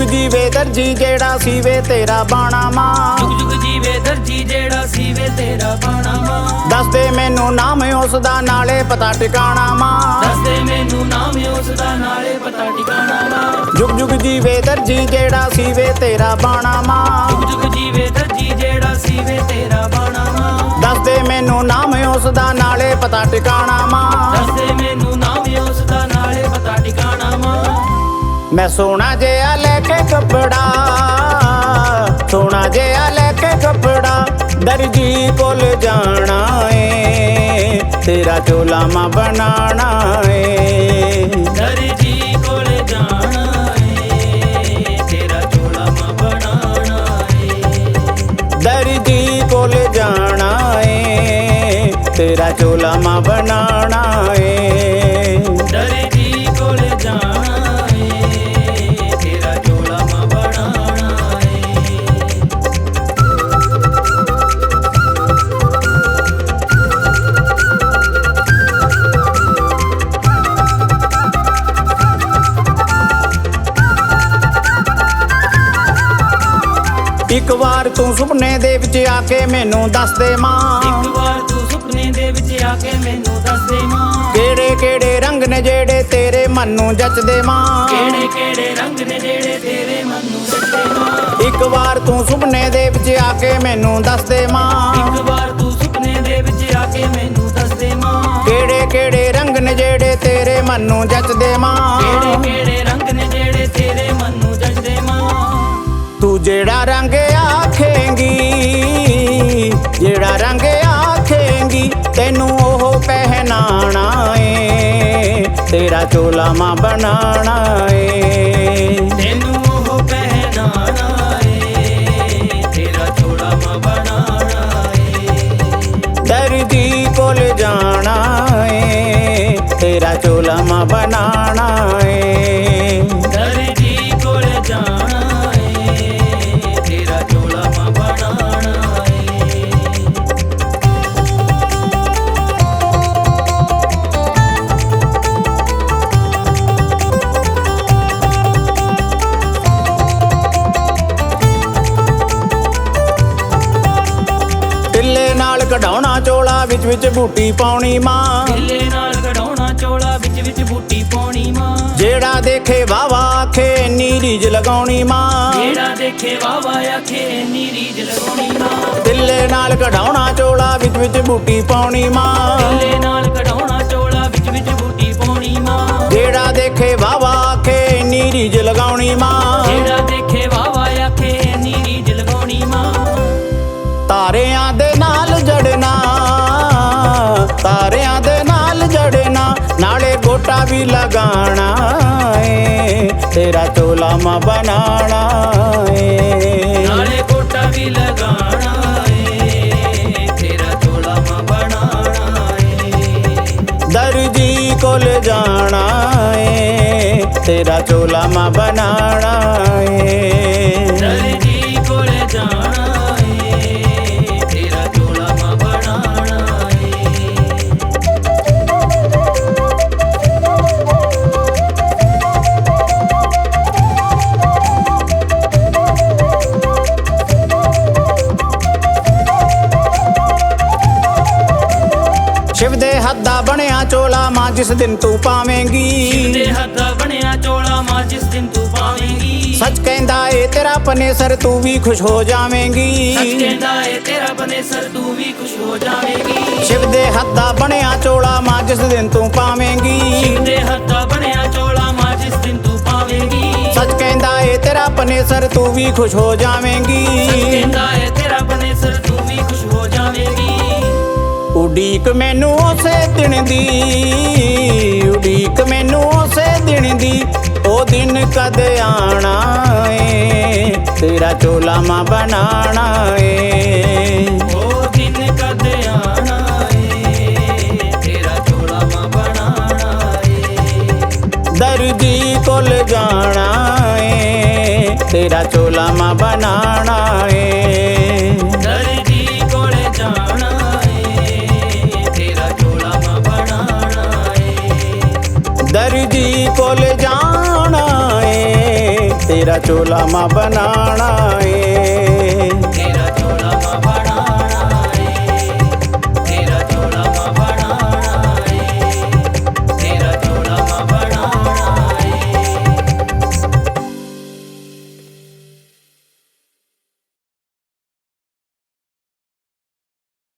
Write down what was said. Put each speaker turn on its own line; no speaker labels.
ਜੁਗ ਜੁਗ ਜੀਵੇ ਦਰਜੀ ਜਿਹੜਾ ਸੀਵੇ ਤੇਰਾ ਬਾਣਾ ਮਾਂ।
ਜੁਗ ਜੁਗ ਜੀਵੇ ਦਰਜੀ ਜਿਹੜਾ ਸੀਵੇ ਤੇਰਾ ਬਾਣਾ ਮਾਂ।
ਦੱਸ ਦੇ ਮੈਨੂੰ ਨਾਮ ਉਸ ਦਾ ਨਾਲੇ ਪਤਾ ਟਿਕਾਣਾ ਮਾਂ।
ਦੱਸ ਦੇ ਮੈਨੂੰ ਨਾਮ ਉਸ ਦਾ ਨਾਲੇ ਪਤਾ ਟਿਕਾਣਾ ਮਾਂ।
ਜੁਗ ਜੁਗ ਜੀਵੇ ਦਰਜੀ ਜਿਹੜਾ ਸੀਵੇ ਤੇਰਾ ਬਾਣਾ ਮਾਂ।
ਜੁਗ ਜੁਗ ਜੀਵੇ ਦਰਜੀ ਜਿਹੜਾ ਸੀਵੇ ਤੇਰਾ ਬਾਣਾ ਮਾਂ।
ਦੱਸ ਦੇ ਮੈਨੂੰ ਨਾਮ ਉਸ ਦਾ ਨਾਲੇ ਪਤਾ ਟਿਕਾਣਾ ਮਾਂ।
ਦੱਸ ਦੇ ਮੈਨੂੰ ਨਾਮ ਮੈਂ
ਸੋਨਾ ਜਿਹਾ ਲੈ ਕੇ ਕੱਪੜਾ ਸੋਨਾ ਜਿਹਾ ਲੈ ਕੇ ਕੱਪੜਾ ਦਰਜੀ ਕੋਲ ਜਾਣਾ ਏ, ਤੇਰਾ ਚੋਲਾ ਮਾ ਬਣਾਣਾ ਏ। ਇੱਕ ਵਾਰ ਤੂੰ ਸੁਪਨੇ ਦੇ ਵਿੱਚ ਆ ਕੇ ਮੈਨੂੰ ਦੱਸ ਦੇ ਮਾਂ।
ਇੱਕ ਵਾਰ ਤੂੰ ਸੁਪਨੇ ਦੇ ਵਿੱਚ ਆ ਕੇ ਮੈਨੂੰ ਦੱਸ ਦੇ ਮਾਂ।
ਕਿਹੜੇ ਕਿਹੜੇ ਰੰਗ ਨੇ ਜਿਹੜੇ ਤੇਰੇ ਮਨ ਨੂੰ ਜੱਚਦੇ ਮਾਂ।
ਕਿਹੜੇ ਕਿਹੜੇ ਰੰਗ ਨੇ ਜਿਹੜੇ ਤੇਰੇ ਮਨ ਨੂੰ ਸੱਜੇ ਮਾਂ।
ਇੱਕ ਵਾਰ ਤੂੰ ਸੁਪਨੇ ਦੇ ਵਿੱਚ ਆ ਕੇ ਮੈਨੂੰ ਦੱਸ ਦੇ ਮਾਂ।
ਇੱਕ ਵਾਰ ਤੂੰ ਸੁਪਨੇ ਦੇ ਵਿੱਚ ਆ ਕੇ ਮੈਨੂੰ ਦੱਸ ਦੇ ਮਾਂ।
ਕਿਹੜੇ ਕਿਹੜੇ ਰੰਗ ਨੇ ਜਿਹੜੇ ਤੇਰੇ ਮਨ ਨੂੰ ਜੱਚਦੇ ਮਾਂ।
ਕਿਹੜੇ ਕਿਹੜੇ ਰੰਗ ਨੇ ਜਿਹੜੇ ਤੇਰੇ ਮਨ ਨੂੰ ਜੱਜਦੇ ਮਾਂ।
ਤੂੰ ਜਿਹੜਾ ਰੰਗ ਤੇਰਾ ਚੋਲਾ ਮਾਂ ਬਣਾਣਾ ਏ
ਤੈਨੂੰ ਉਹ ਪਹਿਨਾਣਾ ਏ ਤੇਰਾ ਚੋਲਾ ਮੈਂ ਬਣਾਣਾ ਏ
ਦਰਜੀ ਕੋਲ ਜਾਣਾ ਏ ਤੇਰਾ ਚੋਲਾ ਮਾਂ ਬਣਾਣਾ ਕਢਾਉਣਾ ਚੋਲਾ ਵਿੱਚ ਵਿੱਚ ਬੂਟੀ ਪਾਉਣੀ ਮਾਂ।
ਢਿੱਲੇ ਨਾਲ ਕਢਾਉਣਾ ਚੋਲਾ ਵਿੱਚ ਵਿੱਚ ਬੂਟੀ ਪਾਉਣੀ ਮਾਂ।
ਜਿਹੜਾ ਦੇਖੇ ਵਾਵਾ ਆਖੇ ਨੀਰੀਜ ਲਗਾਉਣੀ ਮਾਂ।
ਜਿਹੜਾ ਦੇਖੇ ਵਾਵਾ ਆਖੇ ਨੀ ਰੀਜ ਲਗਾਉਣੀ ਮਾਂ।
ਟਿੱਲੇ ਨਾਲ ਕਢਾਉਣਾ ਚੋਲਾ ਵਿੱਚ ਵਿੱਚ ਬੂਟੀ ਪਾਉਣੀ ਮਾਂ।
ਢਿੱਲੇ ਨਾਲ
ਵੀ ਲਗਾਣਾ ਏ ਤੇਰਾ ਚੋਲਾ ਮਾ ਬਣਾਣਾ ਏ।
ਨਾਲੇ ਕੋਟਾ ਵੀ ਲਗਾਣਾ ਏ ਤੇਰਾ ਚੋਲਾ ਮੈਂ ਬਣਾਣਾ ਏ।
ਦਰਜੀ ਕੋਲ ਜਾਣਾ ਏ ਤੇਰਾ ਚੋਲਾ ਮਾ ਬਣਾਣਾ ਏ।
ਦਰਜੀ ਕੋਲ ਜਾਣਾ ਏ।
ਜਿਸ ਦਿਨ ਤੂੰ ਪਾਵੇਂਗੀ।
ਦੇ ਹੱਥਾਂ ਬਣਿਆ ਚੋਲਾ ਮਾਂ ਜਿਸ ਦਿਨ ਤੂੰ ਪਾਵੇਂਗੀ।
ਸੱਚ ਕਹਿੰਦਾ ਏ ਤੇਰਾ ਪਨੇਸਰ ਤੂੰ ਵੀ ਖੁਸ਼ ਹੋ ਜਾਵੇਂਗੀ।
ਸੱਚ ਕਹਿੰਦਾ ਏ ਤੇਰਾ ਬਨੇ ਸਰ ਤੂੰ ਵੀ ਖੁਸ਼ ਹੋ ਜਾਵੇਂਗੀ।
ਸ਼ਿਵ ਦੇ ਹੱਥ ਬਣਿਆ ਚੋਲਾ ਮਾਂ ਜਿਸ ਦਿਨ ਤੂੰ ਪਾਵੇਂਗੀ।
ਦੇ ਹੱਥਾਂ ਬਣਿਆ ਚੋਲਾ ਮਾਂ ਜਿਸ ਦਿਨ ਤੂੰ ਪਾਵੇਂਗੀ।
ਸੱਚ ਕਹਿੰਦਾ ਏ ਤੇਰਾ ਪਨੇਸਰ ਤੂੰ ਵੀ ਖੁਸ਼ ਹੋ ਜਾਵੇਂਗੀ। ਉਡੀਕ ਮੈਨੂੰ ਉਸੇ ਦਿਨ ਦੀ ਉਡੀਕ ਮੈਨੂੰ ਉਸੇ ਦਿਨ ਦੀ। ਉਹ ਦਿਨ ਕਦ ਆਣਾ ਏ ਤੇਰਾ ਚੋਲਾ ਮਾਂ ਬਣਾਣਾ ਏ।
ਉਹ ਦਿਨ ਕਦ ਆਣਾ ਏ ਤੇਰਾ ਚੋਲਾ ਮਾਂ ਬਣਾਣਾ ਏ।
ਦਰਜੀ ਕੋਲ ਜਾਣਾ ਏ ਤੇਰਾ ਚੋਲਾ ਮਾਂ ਬਣਾਣਾ ਏ।
ਬਣਾਣਾ ਏ
ਦਰਜੀ ਕੋਲ ਏ।